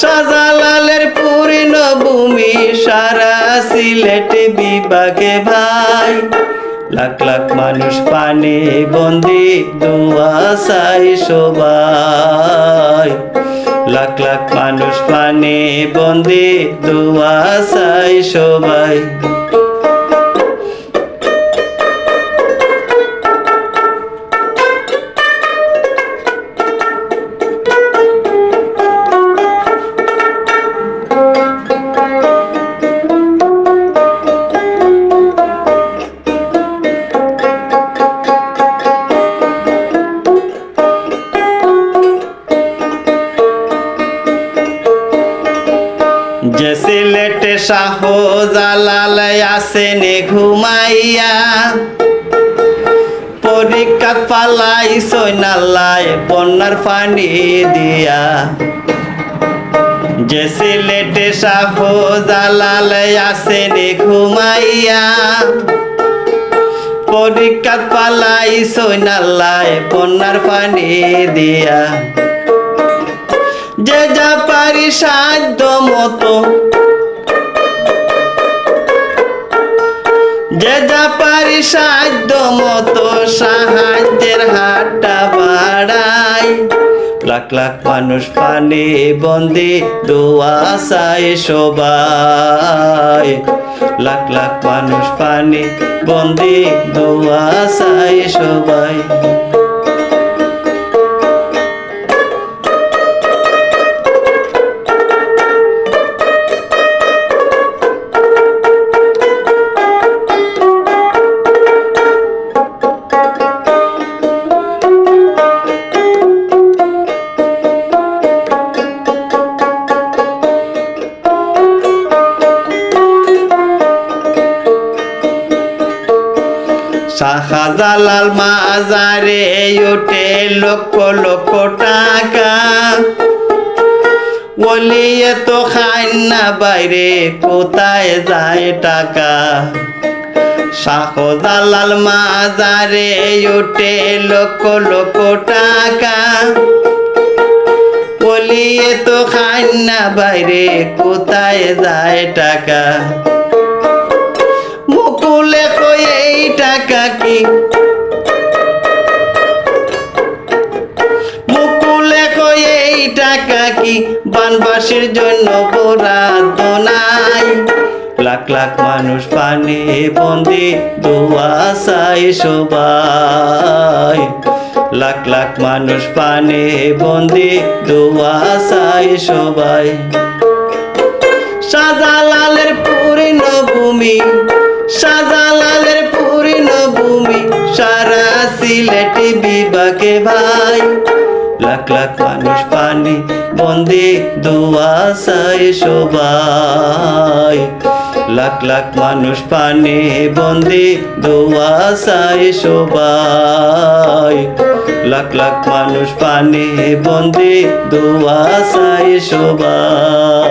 শাহজালালের পূর্ণ ভূমি সারা সিলেট বিভাগে ভাই। লাখ লাখ মানুষ পানি বন্দি দুয়াশাই সবাই। লাখ লাখ মানুষ পানি বন্দি দুয়াশাই সবাই। সিলেটে শাহ জালাল আসেনে ঘুমাইয়া। পরীক্ষা পালাই সৈনাল্লায় বন্যার পানি দিয়া। যে সিলেটে শাহ জালাল আসেনে ঘুমাইয়া। পরীক্ষা পালাই সৈনাল্লায় বন্যার পানি দিয়া। যে যা পারি সাধ্য মতো যে যা পারি সাধ্য মতো সাহায্যের হাতটা বাড়াই। লাখ লাখ মানুষ পানি বন্দি, দোয়া চাই সবাই। লাখ লাখ মানুষ পানি বন্দি, দোয়া সবাই। শাহজালাল মাজারে ওঠে লক্ষ লক্ষ টাকা। বলিয়ে তো খাই না বাইরে, কোথায় যায় টাকা? শাহজালাল মাজারে ওঠে লক্ষ লক্ষ টাকা। বলিয়ে তো খাই না বাইরে, কোথায় যায় টাকা? মুকুলে কই এই টাকা? বানবাসীর জন্য নাই লাখ লাখ মানুষ পানি বন্দি, দোয়া চাই সবাই। লাখ লাখ মানুষ পানি বন্দি, দোয়া চাই সবাই। শাহজালালের পূর্ণ ভূমি সাজালালের পূর্ণ ভূমি, সারা সিলেট বিভাগে ভাই। লাখ লাখ মানুষ পানি, বন্দি দোয়া চাই সবাই। লাখ লাখ মানুষ পানি, বন্দি দোয়া চাই সবাই। লাখ লাখ মানুষ পানি, বন্দি দোয়া চাই সবাই।